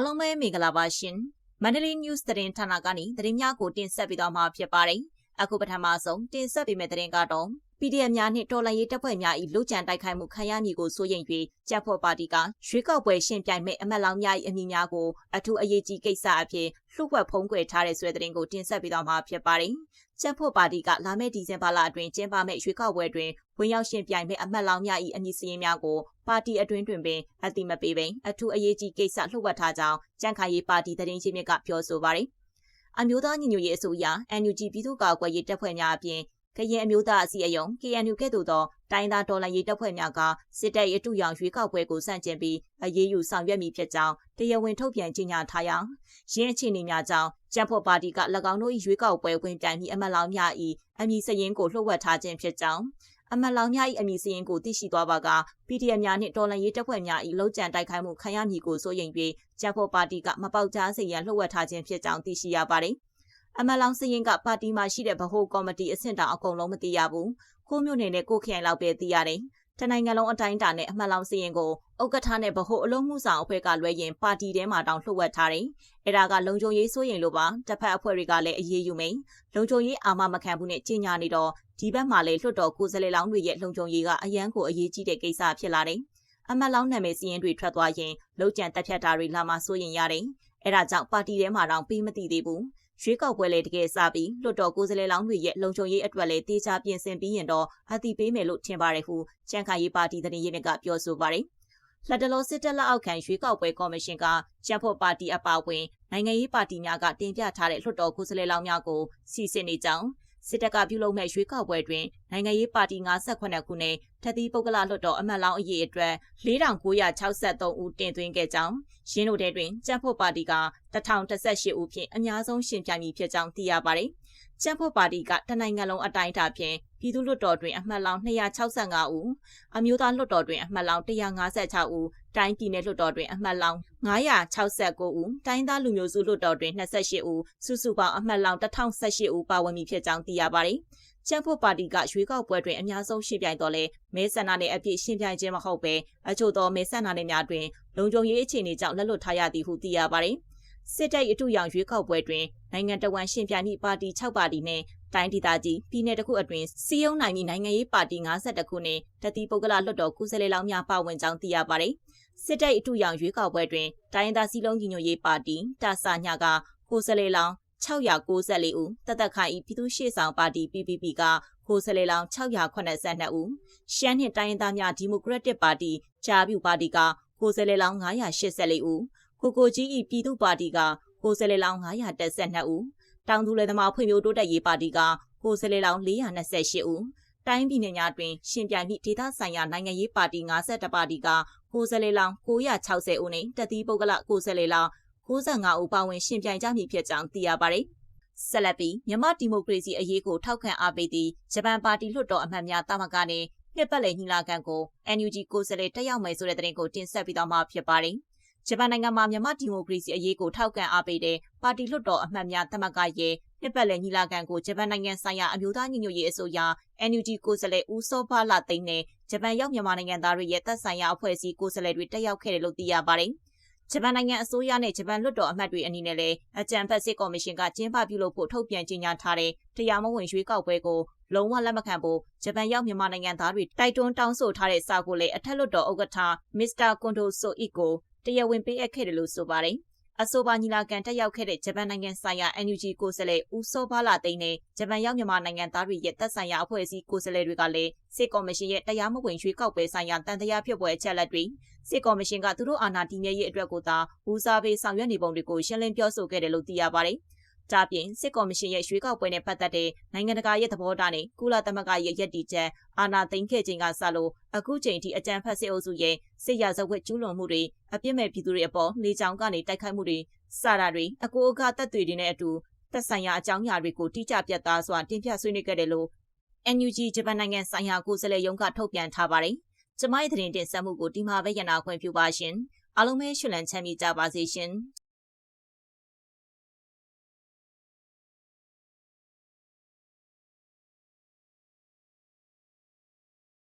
အားလုံးပဲမင်္ဂလာပါရှင်မန္တလေး news သတင်းဌာနကနေသတင်းများကိုတင်ဆက်ပေးသွားမှာဖြစ်ပါတယ်အခုပထမဆုံးတင်ဆက်ပေးမယ့်သတင်းကတော့ PDF များနှင့်တော်လှန်ရေးတပ်ဖွဲ့များ၏လူကြံတိုက်ခိုက်မှုခံရမည်ကိုစိုးရိမ်၍ကြက်ဖို့ပါတီကရွေးကောက်ပွဲရှင်ပြိုင်မဲ့အမတ်လောင်များ၏အမည်များကိုအထူးအရေးကြီးကိစ္စအဖြစ်လှုပ်ဝက်ဖုံးကွယ်ထားတဲ့ဆိုတဲ့သတင်းကိုတင်ဆက်ပေးသွားမှာဖြစ်ပါတယ်ကြက်ဖို့ပါတီကလာမယ့်ဒီဇင်ဘာလအတွင်းကျင်းပမယ့်ရွေးကောက်ပွဲတွင်ဝင်ရောက်ရှင်ပြိုင်မဲ့အမတ်လောင်များ၏အမည်စရင်းများကိုပါတီအတွင်းတွင်ပင်အတိမပေးပင်အထူးအရေးကြီးကိစ္စလှုပ်ဝက်ထားကြောင်းကြန့်ခိုင်ရေးပါတီသတင်းချင်းမြစ်ကပြောဆိုပါတယ်အမျိုးသားညီညွတ်ရေးအစိုးရ NUG ပြည်သူ့ကာကွယ်ရေးတပ်ဖွဲ့များအပြင် ကရင်အမျိုးသားအစည်းအရုံး KNU ကဲ့သို့သောတိုင်းသားတော်လှန်ရေးတပ်ဖွဲ့များကစစ်တပ်ရဲ့အတူရောင်ရွေးကောက်ပွဲကိုစန့်ကျင်ပြီးအရေးယူဆောင်ရွက်မိဖြစ်ကြောင်းတရားဝင်ထုတ်ပြန်ကြေညာထားရာရင်းအခြေအနေများကြောင့်ကျန်းဖို့ပါတီက၎င်းတို့၏ရွေးကောက်ပွဲဝင်ပြိုင်ပြီးအမတ်လောင်များ၏အမည်စရင်ကိုလှုပ်ဝက်ထားခြင်းဖြစ်ကြောင်းအမတ်လောင်များ၏အမည်စရင်ကိုသိရှိသွားပါက PDF များနှင့်တော်လှန်ရေးတပ်ဖွဲ့များ၏လုံခြံတိုက်ခိုက်မှုခံရမည်ကိုစိုးရိမ်ပြီးကျန်းဖို့ပါတီကမပေါက်ကြားစေရန်လှုပ်ဝက်ထားခြင်းဖြစ်ကြောင်းသိရှိရပါသည် အမလောင်စရင်ကပါတီမှာရှိတဲ့ဗဟိုကော်မတီအဆင့်တောင်အကုန်လုံးမသိရဘူး။ကိုမျိုးနေနဲ့ကိုခိုင်လောက်ပဲသိရတယ်။တနိုင်ငံလုံးအတိုင်းအတာနဲ့အမလောင်စရင်ကိုဥက္ကဋ္ဌနဲ့ဗဟိုအလုံးမှုဆောင်အဖွဲ့ကလွဲရင်ပါတီထဲမှာတောင်လှုပ်ဝက်ထားတယ်။အဲဒါကလုံခြုံရေးစိုးရင်လို့ပါတစ်ဖက်အဖွဲ့တွေကလည်းအရေးယူမိန်။လုံခြုံရေးအာမမခံဘူးနဲ့ကြီးညာနေတော့ဒီဘက်မှာလည်းလွှတ်တော်ကိုယ်စားလှယ်လောင်းတွေရဲ့လုံခြုံရေးကအရန်ကိုအရေးကြီးတဲ့ကိစ္စဖြစ်လာတယ်။အမလောင်နာမည်စရင်တွေထွက်သွားရင်လုံခြံတက်ဖြတ်တာတွေလာမှစိုးရင်ရတယ်။ အဲဒါကြောင့်ပါတီထဲမှာတောင်ပြီးမသိသေးဘူး။ရွေးကောက်ပွဲလည်းတကယ်စပြီးလွှတ်တော်ကိုယ်စားလှယ်လောင်းတွေရဲ့လုံခြုံရေးအတွက်လည်းတေချာပြင်ဆင်ပြီးရင်တော့အတိပေးမယ်လို့ထင်ပါတယ်ဟုချန်ခိုင်ရေးပါတီသတင်းရင်းမြစ်ကပြောဆိုပါတယ်။လက်တလောစစ်တပ်လက်အောက်ခံရွေးကောက်ပွဲကော်မရှင်ကကျန်းဖို့ပါတီအပါအဝင်နိုင်ငံရေးပါတီများကတင်ပြထားတဲ့လွှတ်တော်ကိုယ်စားလှယ်လောင်းများကိုစီစစ်နေကြောင်း စစ်တပ်ကပြုလုပ်မဲ့ရွေးကောက်ပွဲတွင်နိုင်ငံရေးပါတီ58ခုနဲ့ထက်သီးပုဂ္ဂလလွှတ်တော်အမတ်လောင်းအရေးအတွက်4963ဦးတင်သွင်းခဲ့ကြောင်းရင်းတို့တဲ့တွင်ကြက်ဖို့ပါတီက1018ဦးဖြင့်အများဆုံးရှင်ပြိုင်မည်ဖြစ်ကြောင်းသိရပါတယ်။ကြက်ဖို့ပါတီကတနိုင်ငံလုံးအတိုင်းအတာဖြင့် ပြည်သူ့လွှတ်တော်တွင်အမှတ်လောင်း265ဦးအမျိုးသားလွှတ်တော်တွင်အမှတ်လောင်း156ဦးတိုင်းပြည်နယ်လွှတ်တော်တွင်အမှတ်လောင်း969ဦးတိုင်းသားလူမျိုးစုလွှတ်တော်တွင်28ဦးစုစုပေါင်းအမှတ်လောင်း1018ဦးပါဝင်မည်ဖြစ်ကြောင်းသိရပါတယ်။ကျန်းဖို့ပါတီကရွေးကောက်ပွဲတွင်အများဆုံးရှင်ပြိုင်တော်လဲမဲဆန္ဒနယ်အပြည့်ရှင်ပြိုင်ခြင်းမဟုတ်ပဲအချို့သောမဲဆန္ဒနယ်များတွင်လုံခြုံရေးအခြေအနေကြောင့်လက်လွတ်ထားရသည်ဟုသိရပါတယ်။စစ်တပ်အထူးရောင်ရွေးကောက်ပွဲတွင်နိုင်ငံတော်ဝန်ရှင်ပြိုင်မိပါတီ6ပါတီနှင့် တိုင်းဒေသကြီးပြည်내တစ်ခုအတွင်းစီယုံနိုင်မိနိုင်ငံရေးပါတီ52ခုနှင့်တတိပုဂ္ဂလလွှတ်တော်ကုစလေလောင်းများပါဝင်ကြောင်းသိရပါတယ်။စစ်တပ်အထူးရောင်ရွေးကောက်ပွဲတွင်တိုင်းဒေသစီလုံးညီညွတ်ရေးပါတီတာဆာညကကိုစလေလောင်း694ဦးတသက်ခိုင်ပြည်သူ့ရှေ့ဆောင်ပါတီ PPP ကကိုစလေလောင်း682ဦးရှမ်းနှင့်တိုင်းရင်းသားများဒီမိုကရက်တစ်ပါတီဂျာပြူပါတီကကိုစလေလောင်း984ဦးကိုကိုကြီးဤပြည်သူ့ပါတီကကိုစလေလောင်း912ဦး တောင်သူလယ်သမားဖွံ့ဖြိုးတိုးတက်ရေးပါတီကကိုစလေလောင်း428ဦးတိုင်းပြည်နယ်များတွင်ရှင်ပြိုင်သည့်ဒေသဆိုင်ရာနိုင်ငံရေးပါတီ52ပါတီကကိုစလေလောင်း960ဦးနှင့်တတိပုဂ္ဂလကိုစလေလောင်း65ဦးပါဝင်ရှင်ပြိုင်ကြမည်ဖြစ်ကြောင်းသိရပါတယ်။ဆက်လက်ပြီးမြန်မာဒီမိုကရေစီအရေးကိုထောက်ခံအားပေးသည့်ဂျပန်ပါတီလွှတ်တော်အမတ်များတာမကနဲ့နှစ်ပတ်လည်ညီလာခံကို NUG ကိုယ်စားလှယ်တက်ရောက်မယ်ဆိုတဲ့သတင်းကိုတင်ဆက်ပြီးတော့မှဖြစ်ပါတယ်။ ဂျပန်နိုင်ငံမှာမြန်မာဒီမိုကရေစီအရေးကိုထောက်ခံအားပေးတဲ့ပါတီလွှတ်တော်အမတ်များတမကရဲ့နှစ်ပတ်လည်ညီလာခံကိုဂျပန်နိုင်ငံဆိုင်ရာအမျိုးသားညီညွတ်ရေးအစိုးရ NUG ကိုယ်စားလှယ်ဦးစောဖလာသိန်းနဲ့ဂျပန်ရောက်မြန်မာနိုင်ငံသားတွေရဲ့သက်ဆိုင်ရာအဖွဲ့အစည်းကိုယ်စားလှယ်တွေတက်ရောက်ခဲ့တယ်လို့သိရပါတယ်။ဂျပန်နိုင်ငံအစိုးရနဲ့ဂျပန်လွှတ်တော်အမတ်တွေအနေနဲ့လည်းအကြံဖက်စစ်ကော်မရှင်ကကျင်းပပြုလုပ်ဖို့ထုတ်ပြန်ကြေညာထားတဲ့တရားမဝင်ရွေးကောက်ပွဲကိုလုံးဝလက်မခံဖို့ဂျပန်ရောက်မြန်မာနိုင်ငံသားတွေတိုက်တွန်းတောင်းဆိုထားတဲ့စာကိုလည်းအထက်လွှတ်တော်ဥက္ကဋ္ဌမစ္စတာကွန်ဒိုဆိုအစ်ကို တရားဝင်ပေးအပ်ခဲ့တယ်လို့ဆိုပါတယ်။အဆိုပါညီလာခံတက်ရောက်ခဲ့တဲ့ဂျပန်နိုင်ငံဆိုင်ရာ NUG ကိုယ်စားလှယ်ဦးစောဘာလာသိန်းနဲ့ဂျပန်ရောက်မြန်မာနိုင်ငံသားတွေရဲ့သက်ဆိုင်ရာအဖွဲ့အစည်းကိုယ်စားလှယ်တွေကလည်းစစ်ကော်မရှင်ရဲ့တရားမဝင်ရွေးကောက်ပွဲဆိုင်ရာတန်တရားဖြစ်ပွဲအချက်လက်တွေစစ်ကော်မရှင်ကသူတို့အာဏာတည်မြဲရေးအတွက်ကိုသာဦးစားပေးဆောင်ရွက်နေပုံတွေကိုရှင်းလင်းပြောဆိုခဲ့တယ်လို့သိရပါတယ်။ ဒါပြင်စစ်ကော်မရှင်ရဲ့ရွေးကောက်ပွဲနဲ့ပတ်သက်တဲ့နိုင်ငံတကာရဲ့သဘောထားနဲ့ကုလသမဂ္ဂရဲ့ရည်တည်ချက်အာဏာသိမ်းခဲ့ခြင်းကစလို့အခုချိန်ထိအကြမ်းဖက်စစ်အုပ်စုရဲ့စစ်ရာဇဝတ်ကျူးလွန်မှုတွေအပြစ်မဲ့ပြည်သူတွေအပေါ်လေကြောင်းကနေတိုက်ခိုက်မှုတွေစတာတွေအကူအကတပ်တွေနဲ့အတူသက်ဆိုင်ရာအကြောင်းအရာတွေကိုတိကျပြတ်သားစွာတင်ပြဆွေးနွေးခဲ့တယ်လို့ NUG ဂျပန်နိုင်ငံဆိုင်ရာကိုယ်စားလှယ်ရုံးကထုတ်ပြန်ထားပါတယ်။ကျမရဲ့သတင်းတင်ဆက်မှုကိုဒီမှာပဲရနာခွင့်ပြုပါရှင်။အားလုံးပဲရှင်လန်းချမ်းမြေ့ကြပါစေရှင်။